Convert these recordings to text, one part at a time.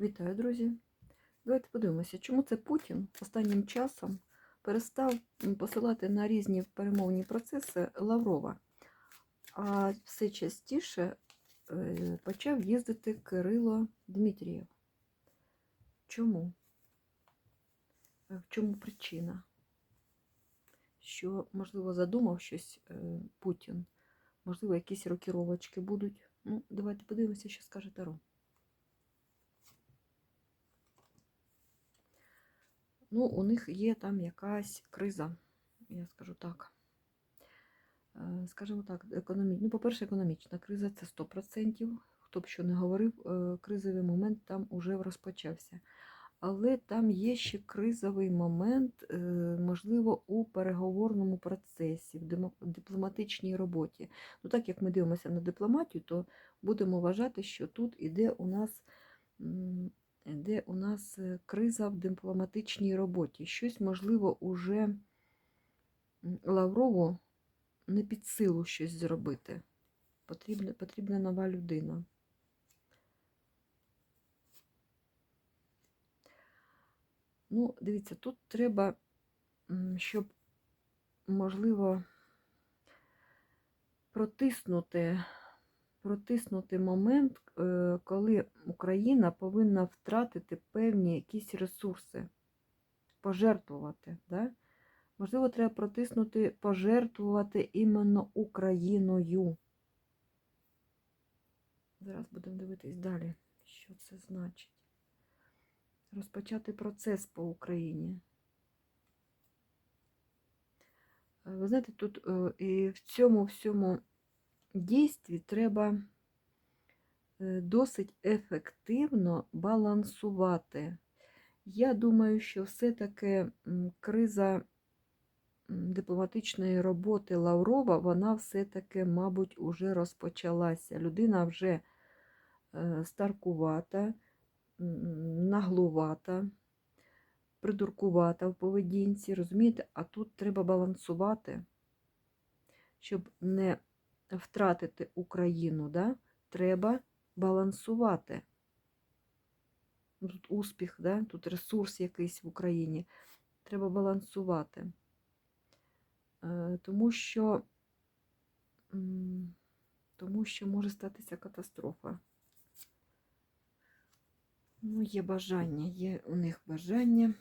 Вітаю, друзі! Давайте подивимося, чому це Путін останнім часом перестав посилати на різні перемовні процеси Лаврова, а все частіше е, почав їздити Кирило Дмитрієв. Чому? Е, В чому причина? Що, можливо, задумав щось е, Путін, можливо, якісь рокіровочки будуть. Ну, давайте подивимося, що скаже Таро. Ну, у них є там якась криза, я скажу так. Е, Скажімо так, економі... ну, по-перше, економічна криза це 100%. Хто б що не говорив, е, кризовий момент там уже розпочався. Але там є ще кризовий момент, е, можливо, у переговорному процесі, в дипломатичній роботі. Ну, так як ми дивимося на дипломатію, то будемо вважати, що тут іде у нас де у нас е, криза в дипломатичній роботі. Щось, можливо, уже Лаврову не під силу щось зробити. Потрібна, потрібна нова людина. Ну, дивіться, тут треба, щоб, можливо, протиснути протиснути момент, е, коли Україна повинна втратити певні якісь ресурси, пожертвувати. Да? Можливо, треба протиснути, пожертвувати іменно Україною. Зараз будемо дивитись далі, що це значить. Розпочати процес по Україні. Е, Ви знаєте, тут е, і в цьому всьому дійстві треба е, досить ефективно балансувати. Я думаю, що все-таки криза дипломатичної роботи Лаврова, вона все-таки, мабуть, уже розпочалася. Людина вже е, старкувата, наглувата, придуркувата в поведінці, розумієте? А тут треба балансувати, щоб не втратити Україну, да? треба балансувати. Ну, Тут успіх, да? тут ресурс якийсь в Україні. Треба балансувати. Е, Тому що, тому що може статися катастрофа. Ну, є бажання, є у них бажання.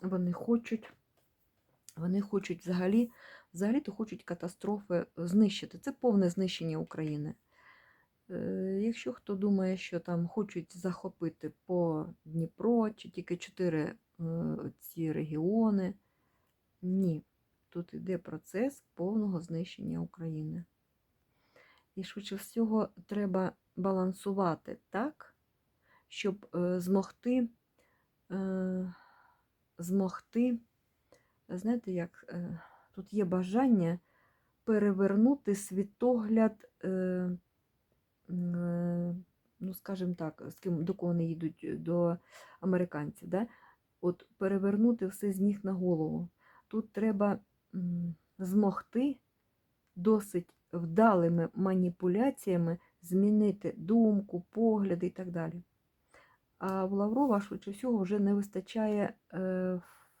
Вони хочуть, вони хочуть взагалі, взагалі-то хочуть катастрофи знищити. Це повне знищення України. Е, Якщо хто думає, що там хочуть захопити по Дніпро чи тільки чотири е, ці регіони, ні. Тут йде процес повного знищення України. І швидше всього треба балансувати так, щоб е, змогти, змогти, знаєте, як е, тут є бажання перевернути світогляд, е, е, ну, скажімо так, з ким, до кого вони їдуть, до американців, да? от перевернути все з ніг на голову. Тут треба змогти досить вдалими маніпуляціями змінити думку, погляди і так далі. А в Лаврова, швидше всього, вже не вистачає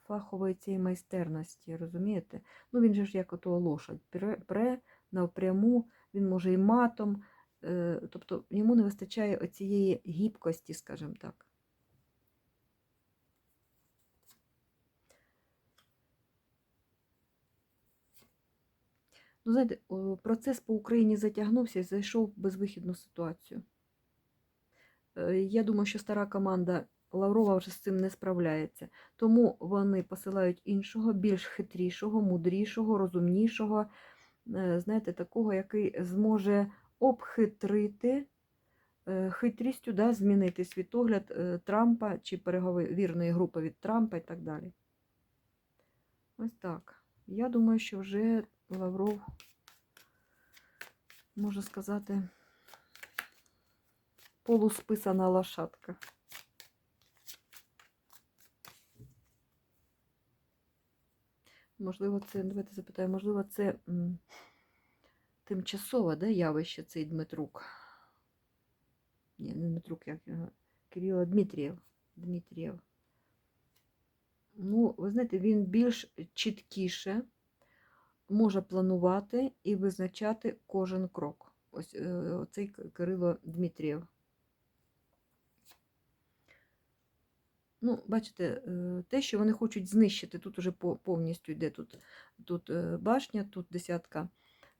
фахової цієї майстерності, розумієте? Ну, він же ж як ото лошадь, пре, навпряму, він може і матом, е, тобто йому не вистачає оцієї гібкості, скажімо так. Ну, знаєте, процес по Україні затягнувся і зайшов в безвихідну ситуацію. Е, Я думаю, що стара команда Лаврова вже з цим не справляється. Тому вони посилають іншого, більш хитрішого, мудрішого, розумнішого, е, знаєте, такого, який зможе обхитрити е, хитрістю, да, змінити світогляд е, Трампа чи переговірної групи від Трампа і так далі. Ось так. Я думаю, що вже Лавров, можна сказати, полусписана лошадка. Можливо, це, давайте запитаємо, можливо, це м, тимчасове да, явище цей Дмитрук. Ні, не Дмитрук, як його. Кирило Дмитрієв. Дмитрієв. Ну, ви знаєте, він більш чіткіше може планувати і визначати кожен крок. Ось е, оцей К- Кирило Дмитрієв. Ну, бачите, е, те, що вони хочуть знищити, тут уже повністю йде тут, тут е, башня, тут десятка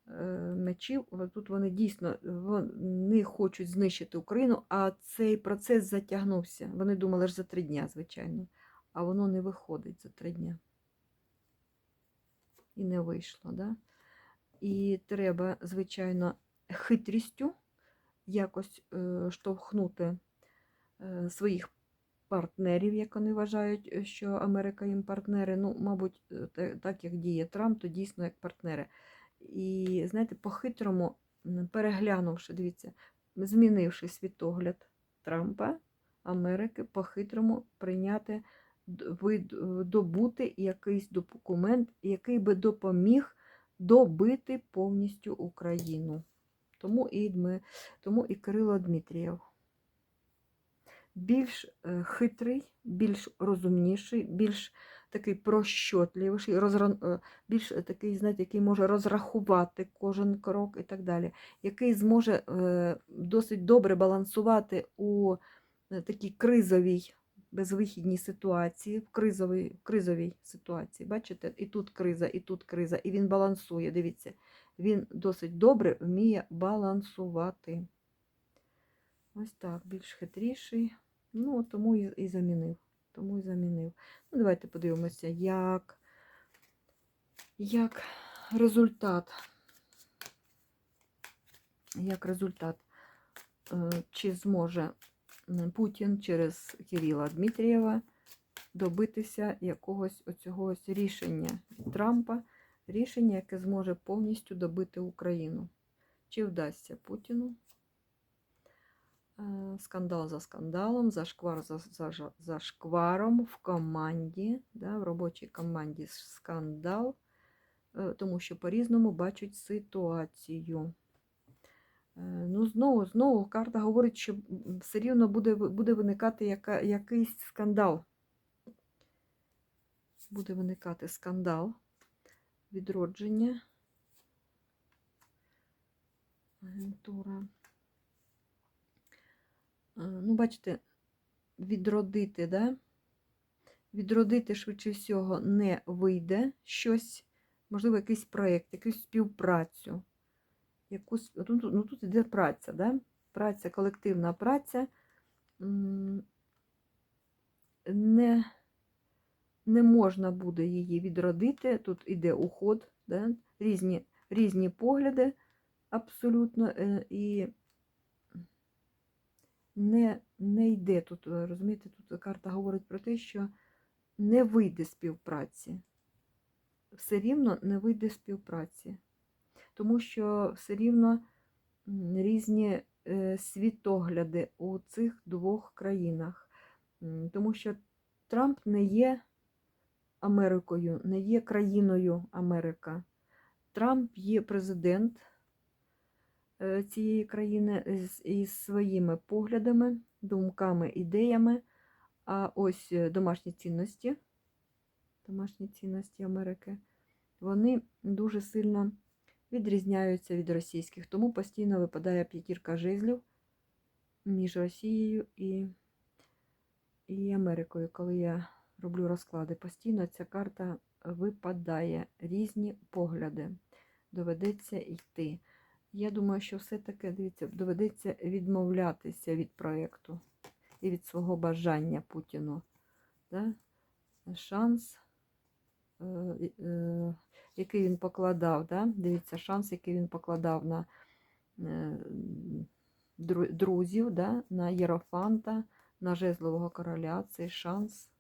е, мечів. Тут вони дійсно вони хочуть знищити Україну, а цей процес затягнувся. Вони думали ж за три дня, звичайно, а воно не виходить за три дня. І не вийшло. Да? І треба, звичайно, хитрістю якось штовхнути своїх партнерів, як вони вважають, е, що Америка їм партнери. Ну, мабуть, е, так як діє Трамп, то дійсно як партнери. І, знаєте, по-хитрому, переглянувши, дивіться, змінивши світогляд Трампа, Америки, по-хитрому прийняти, добути якийсь документ, який би допоміг добити повністю Україну. Тому і, Дми, тому і Кирило Дмитрієв. Більш е, хитрий, більш розумніший, більш такий прощотливіший, розра... е, більш такий, знаєте, який може розрахувати кожен крок і так далі, який зможе е, досить добре балансувати у такій кризовій, безвихідній ситуації, в кризовій, в кризовій ситуації. Бачите, і тут криза, і тут криза, і він балансує. Дивіться, він досить добре вміє балансувати. Ось так, більш хитріший. Ну, тому і, і замінив. Тому і замінив. Ну, давайте подивимося, як, як результат. Як результат, е, чи зможе Путін через Кирила Дмитрієва добитися якогось оцього рішення Трампа, рішення, яке зможе повністю добити Україну. Чи вдасться Путіну? Е, Скандал за скандалом, зашквар за, за, за шкваром в команді, да, в робочій команді скандал, е, тому що по-різному бачать ситуацію. Е, Ну, знову, знову карта говорить, що все рівно буде, буде виникати яка, якийсь скандал. Буде виникати скандал, відродження. Агентура. Е, Ну, бачите, відродити, да? Відродити швидше всього не вийде щось, можливо, якийсь проєкт, якусь співпрацю. Якусь, ну, тут, ну, тут іде праця, да? праця, колективна праця. Не, не можна буде її відродити. Тут іде уход, да? різні, різні погляди абсолютно. е, І не, не йде тут, е, розумієте, тут карта говорить про те, що не вийде співпраці. Все рівно не вийде співпраці. Тому що все рівно різні е, світогляди у цих двох країнах. Тому що Трамп не є Америкою, не є країною Америка. Трамп є президент цієї країни з- із своїми поглядами, думками, ідеями. А ось е, домашні цінності, домашні цінності Америки, вони дуже сильно відрізняються від російських. Тому постійно випадає п'ятірка жезлів між Росією і, і Америкою. Коли я роблю розклади, постійно ця карта випадає різні погляди. Доведеться йти. Я думаю, що все-таки, дивіться, доведеться відмовлятися від проєкту і від свого бажання Путіну. Да? Шанс, е, е, який він покладав, да? дивіться, шанс, який він покладав на е, друзів, да? на Єрофанта, на жезлового короля, цей шанс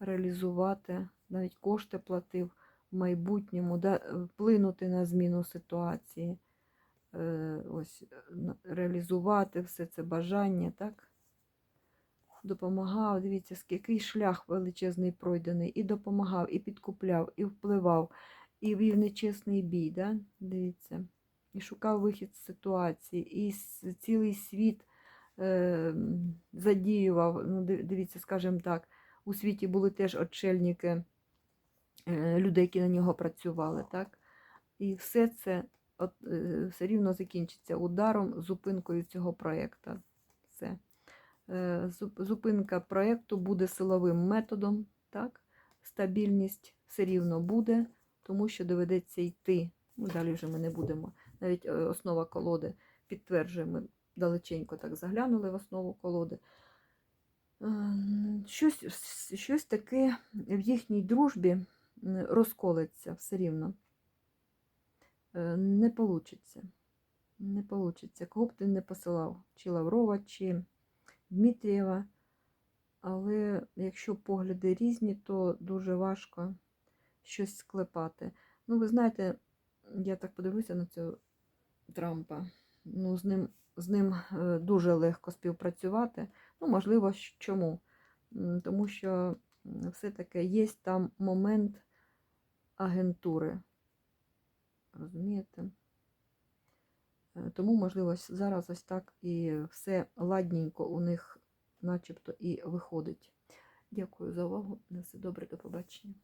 реалізувати, навіть кошти платив в майбутньому, да? вплинути на зміну ситуації, ось, реалізувати все це бажання, так? допомагав, дивіться, який шлях величезний пройдений, і допомагав, і підкупляв, і впливав, і вів нечесний бій, да? дивіться, і шукав вихід з ситуації, і цілий світ е, задіював. Ну, дивіться, скажімо так, у світі були теж очельники е, людей, які на нього працювали. Так? І все це от, е, все рівно закінчиться ударом, зупинкою цього проєкту. Все. Е, Зупинка проєкту буде силовим методом. Так? Стабільність все рівно буде, тому що доведеться йти. Ну, далі вже ми не будемо. Навіть е, основа колоди підтверджує, ми далеченько так заглянули в основу колоди. Щось, щось таке в їхній дружбі розколеться все рівно. Е, Не получиться. Не получиться. Кого б ти не посилав, чи Лаврова, чи Дмитрієва. Але якщо погляди різні, то дуже важко щось склепати. Ну, ви знаєте, я так подивлюся на цього Трампа. Ну, з ним, з ним е, дуже легко співпрацювати. Ну, можливо, чому? Тому що все-таки є там момент агентури. Розумієте? Е, Тому, можливо, зараз ось так і все ладненько у них начебто і виходить. Дякую за увагу. На все добре, до побачення.